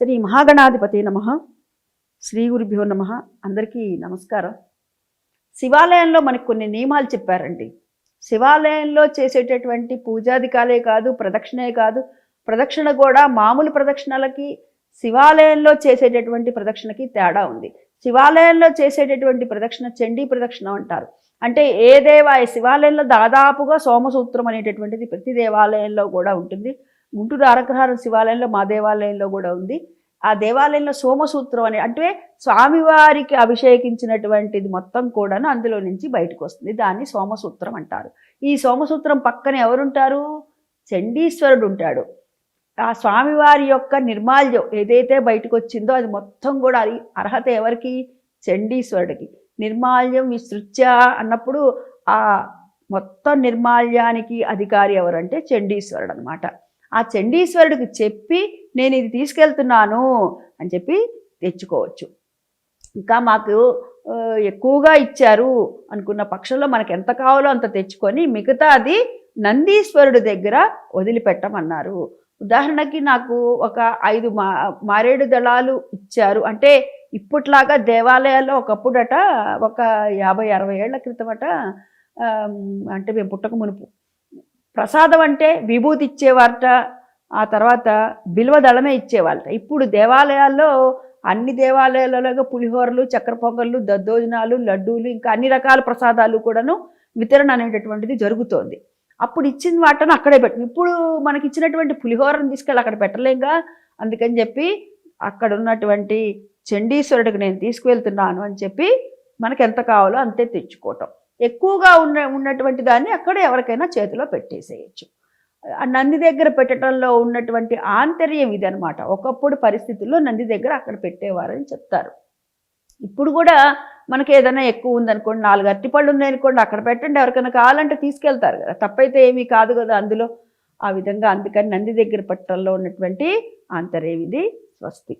శ్రీ మహాగణాధిపతి నమ. శ్రీ గురుభ్యో నమ. అందరికీ నమస్కారం. శివాలయంలో మనకు కొన్ని నియమాలు చెప్పారండి. శివాలయంలో చేసేటటువంటి పూజాధికాలే కాదు ప్రదక్షిణే కాదు. ప్రదక్షిణ కూడా మామూలు ప్రదక్షిణలకి శివాలయంలో చేసేటటువంటి ప్రదక్షిణకి తేడా ఉంది. శివాలయంలో చేసేటటువంటి ప్రదక్షిణ చండీ ప్రదక్షిణ అంటారు. అంటే ఏ దేవాయ శివాలయంలో దాదాపుగా సోమసూత్రం అనేటటువంటిది ప్రతి దేవాలయంలో కూడా ఉంటుంది. గుంటూరు అరగ్రహారం శివాలయంలో మా దేవాలయంలో కూడా ఉంది. ఆ దేవాలయంలో సోమసూత్రం అనే అంటే స్వామివారికి అభిషేకించినటువంటిది మొత్తం కూడాను అందులో నుంచి బయటకు వస్తుంది. దాన్ని సోమసూత్రం అంటారు. ఈ సోమసూత్రం పక్కన ఎవరుంటారు? చండీశ్వరుడు ఉంటాడు. ఆ స్వామివారి యొక్క నిర్మాల్యం ఏదైతే బయటకు వచ్చిందో అది మొత్తం కూడా అది అర్హత ఎవరికి? చండీశ్వరుడికి. నిర్మాల్యం విసృత్య అన్నప్పుడు ఆ మొత్తం నిర్మాల్యానికి అధికారి ఎవరంటే చండీశ్వరుడు అనమాట ఆ చండీశ్వరుడికి చెప్పి నేను ఇది తీసుకెళ్తున్నాను అని చెప్పి తెచ్చుకోవచ్చు. ఇంకా మాకు ఎక్కువగా ఇచ్చారు అనుకున్న పక్షంలో మనకు ఎంత కావాలో అంత తెచ్చుకొని మిగతా అది నందీశ్వరుడి దగ్గర వదిలిపెట్టమన్నారు. ఉదాహరణకి నాకు ఒక ఐదు మా మారేడు దళాలు ఇచ్చారు. అంటే ఇప్పట్లాగా దేవాలయాల్లో ఒకప్పుడట ఒక యాభై అరవై ఏళ్ళ క్రితమట అంటే మేము పుట్టక మునుపు ప్రసాదం అంటే విభూతి ఇచ్చేవారట ఆ తర్వాత బిల్వదళమే ఇచ్చేవాళ్ళట. ఇప్పుడు దేవాలయాల్లో అన్ని దేవాలయాలలో పులిహోరలు చక్కెర పొంగళ్ళు దద్దోజనాలు లడ్డూలు ఇంకా అన్ని రకాల ప్రసాదాలు కూడాను వితరణ అనేటటువంటిది జరుగుతోంది. అప్పుడు ఇచ్చిన వాటను అక్కడే పెట్టు ఇప్పుడు మనకి ఇచ్చినటువంటి పులిహోరను తీసుకెళ్ళి అక్కడ పెట్టలేంగా? అందుకని చెప్పి అక్కడ ఉన్నటువంటి చండీశ్వరుడికి నేను తీసుకువెళ్తున్నాను అని చెప్పి మనకి ఎంత కావాలో అంతే తెచ్చుకోవటం. ఎక్కువగా ఉన్న ఉన్నటువంటి దాన్ని అక్కడ ఎవరికైనా చేతిలో పెట్టేసేయచ్చు. ఆ నంది దగ్గర పెట్టడంలో ఉన్నటువంటి ఆంతర్యం ఇది అనమాట ఒకప్పుడు పరిస్థితుల్లో నంది దగ్గర అక్కడ పెట్టేవారని చెప్తారు. ఇప్పుడు కూడా మనకి ఏదైనా ఎక్కువ ఉందనుకోండి నాలుగు అరటిపళ్ళు ఉన్నాయనుకోండి అక్కడ పెట్టండి. ఎవరికైనా కావాలంటే తీసుకెళ్తారు కదా. తప్పైతే ఏమీ కాదు కదా అందులో. ఆ విధంగా అందుకని నంది దగ్గర పెట్టడంలో ఉన్నటువంటి ఆంతర్యం ఇది స్వస్తి.